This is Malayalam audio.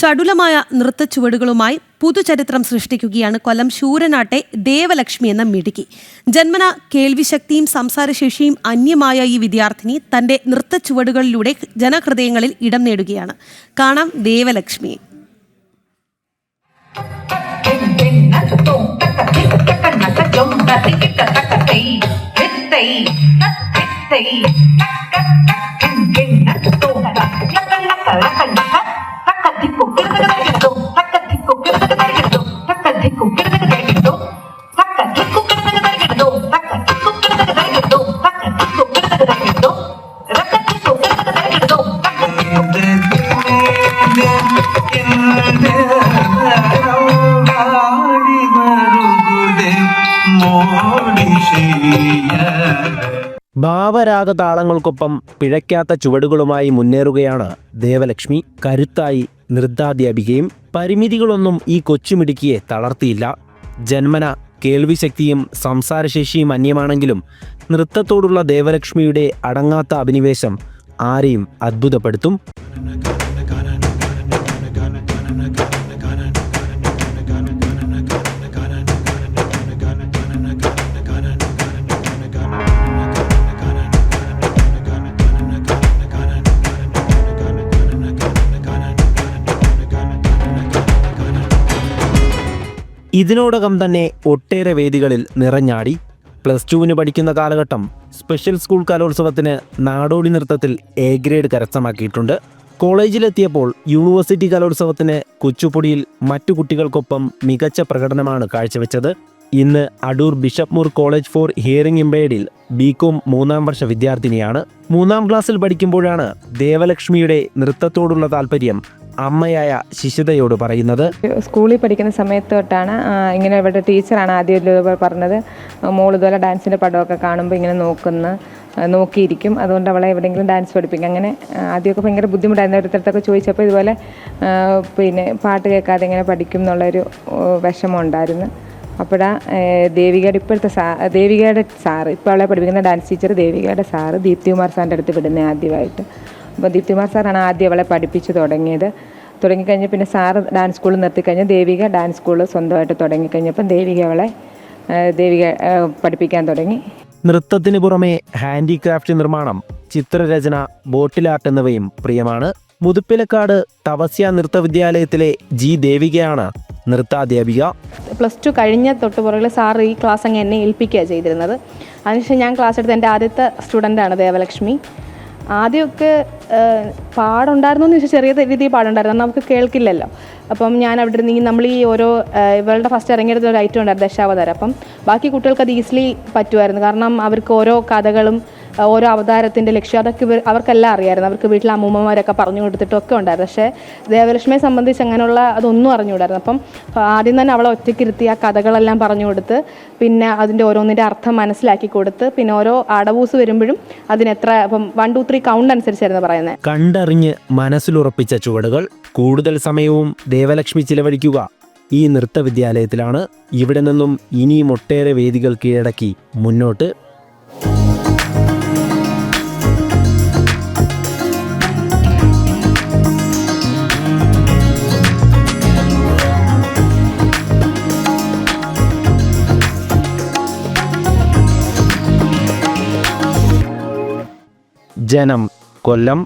ചടുലമായ നൃത്തച്ചുവടുകളുമായി പുതുചരിത്രം സൃഷ്ടിക്കുകയാണ് കൊല്ലം ശൂരനാട്ടെ ദേവലക്ഷ്മി എന്ന മിടുക്കി. ജന്മന കേൾവിശക്തിയും സംസാരശേഷിയും അന്യമായ ഈ വിദ്യാർത്ഥിനി തന്റെ നൃത്തച്ചുവടുകളിലൂടെ ജനഹൃദയങ്ങളിൽ ഇടം നേടുകയാണ്. കാണാം ദേവലക്ഷ്മിയെ ഭാവരാഗ താളങ്ങൾക്കൊപ്പം പിഴയ്ക്കാത്ത ചുവടുകളുമായി മുന്നേറുകയാണ് ദേവലക്ഷ്മി. കരുത്തായി നൃത്താധ്യാപികയും പരിമിതികളൊന്നും ഈ കൊച്ചുമിടുക്കിയെ തളർത്തിയില്ല. ജന്മന കേൾവിശക്തിയും സംസാരശേഷിയും അന്യമാണെങ്കിലും നൃത്തത്തോടുള്ള ദേവലക്ഷ്മിയുടെ അടങ്ങാത്ത അഭിനിവേശം ആരെയും അത്ഭുതപ്പെടുത്തും? ഇതിനോടകം തന്നെ ഒട്ടേറെ വേദികളിൽ നിറഞ്ഞാടി. പ്ലസ് ടുവിന് പഠിക്കുന്ന കാലഘട്ടം സ്പെഷ്യൽ സ്കൂൾ കലോത്സവത്തിന് നാടോടി നൃത്തത്തിൽ എ ഗ്രേഡ് കരസ്ഥമാക്കിയിട്ടുണ്ട്. കോളേജിലെത്തിയപ്പോൾ യൂണിവേഴ്സിറ്റി കലോത്സവത്തിന് കൊച്ചുപൊടിയിൽ മറ്റു കുട്ടികൾക്കൊപ്പം മികച്ച പ്രകടനമാണ് കാഴ്ചവെച്ചത്. ഇന്ന് Adoor bishop Moore college for hearing ഇമ്പയർഡിൽ BCom മൂന്നാം വർഷ വിദ്യാർത്ഥിനിയാണ്. മൂന്നാം ക്ലാസ്സിൽ പഠിക്കുമ്പോഴാണ് ദേവലക്ഷ്മിയുടെ നൃത്തത്തോടുള്ള താല്പര്യം അമ്മയായ ശിശുതയോട് പറയുന്നത്. സ്കൂളിൽ പഠിക്കുന്ന സമയത്ത് തൊട്ടാണ് ഇങ്ങനെ ഇവിടെ ടീച്ചറാണ് ആദ്യം പറഞ്ഞത്. മോൾ ഇതുപോലെ ഡാൻസിന്റെ പടമൊക്കെ കാണുമ്പോൾ ഇങ്ങനെ നോക്കുന്ന നോക്കിയിരിക്കും. അതുകൊണ്ട് അവളെ എവിടെയെങ്കിലും ഡാൻസ് പഠിപ്പിക്കും. അങ്ങനെ ആദ്യമൊക്കെ ഭയങ്കര ബുദ്ധിമുട്ടായിരുന്നു. ഓരോരുത്തരത്തൊക്കെ ചോദിച്ചപ്പോൾ ഇതുപോലെ പിന്നെ പാട്ട് കേൾക്കാതെ ഇങ്ങനെ പഠിക്കും എന്നുള്ളൊരു വിഷമമുണ്ടായിരുന്നു. അപ്പോഴാ ദേവികയുടെ ഇപ്പോഴത്തെ സാ ദേവികയുടെ സാറ് ഇപ്പോൾ അവളെ പഠിപ്പിക്കുന്ന ഡാൻസ് ടീച്ചർ ദേവികയുടെ സാറ് ദീപ്തികുമാർ സാറിന്റെ അടുത്ത് വിടുന്നത് ആദ്യമായിട്ട്. അപ്പോൾ ദീപ്തിമാർ സാറാണ് ആദ്യം അവളെ പഠിപ്പിച്ച് തുടങ്ങിയത്. തുടങ്ങിക്കഴിഞ്ഞ് പിന്നെ സാറ് ഡാൻസ് സ്കൂളിൽ നിർത്തിക്കഴിഞ്ഞ് ദേവിക ഡാൻസ് സ്കൂൾ സ്വന്തമായിട്ട് തുടങ്ങിക്കഴിഞ്ഞപ്പം ദേവിക അവളെ ദേവിക പഠിപ്പിക്കാൻ തുടങ്ങി. നൃത്തത്തിന് പുറമെ ഹാൻഡിക്രാഫ്റ്റ് നിർമ്മാണം ചിത്രരചന ബോട്ടിൽ ആർട്ട് എന്നിവയും പ്രിയമാണ്. മുതുപ്പിലക്കാട് തവസ്യ നൃത്ത വിദ്യാലയത്തിലെ ജി ദേവികയാണ് നൃത്താധ്യാപിക. പ്ലസ് ടു കഴിഞ്ഞ തൊട്ട് പുറകിൽ സാർ ഈ ക്ലാസ് അങ്ങ് എന്നെ ഏൽപ്പിക്കുക ചെയ്തിരുന്നത്. അതിനുശേഷം ഞാൻ ക്ലാസ് എടുത്ത എന്റെ ആദ്യത്തെ സ്റ്റുഡന്റാണ് ദേവലക്ഷ്മി. ആദ്യമൊക്കെ ഏഹ്, പാടുണ്ടായിരുന്നു എന്ന് ചോദിച്ചാൽ ചെറിയ രീതിയിൽ പാടുണ്ടായിരുന്നു. നമുക്ക് കേൾക്കില്ലല്ലോ. അപ്പം ഞാൻ അവിടെ ഇരുന്ന് ഈ നമ്മൾ ഈ ഓരോ ഇവളുടെ ഫസ്റ്റ് ഇറങ്ങിയെടുത്ത ഒരു ഐറ്റം ഉണ്ടായിരുന്നു ദശാവതാരം. അപ്പം ബാക്കി കുട്ടികൾക്ക് അത് ഈസിലി പറ്റുമായിരുന്നു. കാരണം അവർക്ക് ഓരോ കഥകളും ഓരോ അവതാരത്തിന്റെ ലക്ഷ്യം. അതൊക്കെ ഇവർ അവർക്കെല്ലാം അറിയായിരുന്നു. അവർക്ക് വീട്ടിലെ അമ്മൂമ്മമാരൊക്കെ പറഞ്ഞു കൊടുത്തിട്ടൊക്കെ ഉണ്ടായിരുന്നു. പക്ഷേ ദേവലക്ഷ്മിയെ സംബന്ധിച്ച് അങ്ങനെയുള്ള അതൊന്നും അറിഞ്ഞുകൂടായിരുന്നു. അപ്പം ആദ്യം തന്നെ അവളെ ഒറ്റയ്ക്കിരുത്തി ആ കഥകളെല്ലാം പറഞ്ഞു കൊടുത്ത് പിന്നെ അതിന്റെ ഓരോന്നിന്റെ അർത്ഥം മനസ്സിലാക്കി കൊടുത്ത് പിന്നെ ഓരോ അടവൂസ് വരുമ്പോഴും അതിനെത്ര ഇപ്പം വൺ ടു ത്രീ കൗണ്ട് അനുസരിച്ചായിരുന്നു പറയുന്നത്. കണ്ടറിഞ്ഞ് മനസ്സിലുറപ്പിച്ച ചുവടുകൾ കൂടുതൽ സമയവും ദേവലക്ഷ്മി ചിലവഴിക്കുക. ഈ നൃത്ത വിദ്യാലയത്തിലാണ് ഇവിടെ നിന്നും ഇനിയും ഒട്ടേറെ വേദികൾ കീഴടക്കി മുന്നോട്ട് ജനം കൊല്ലം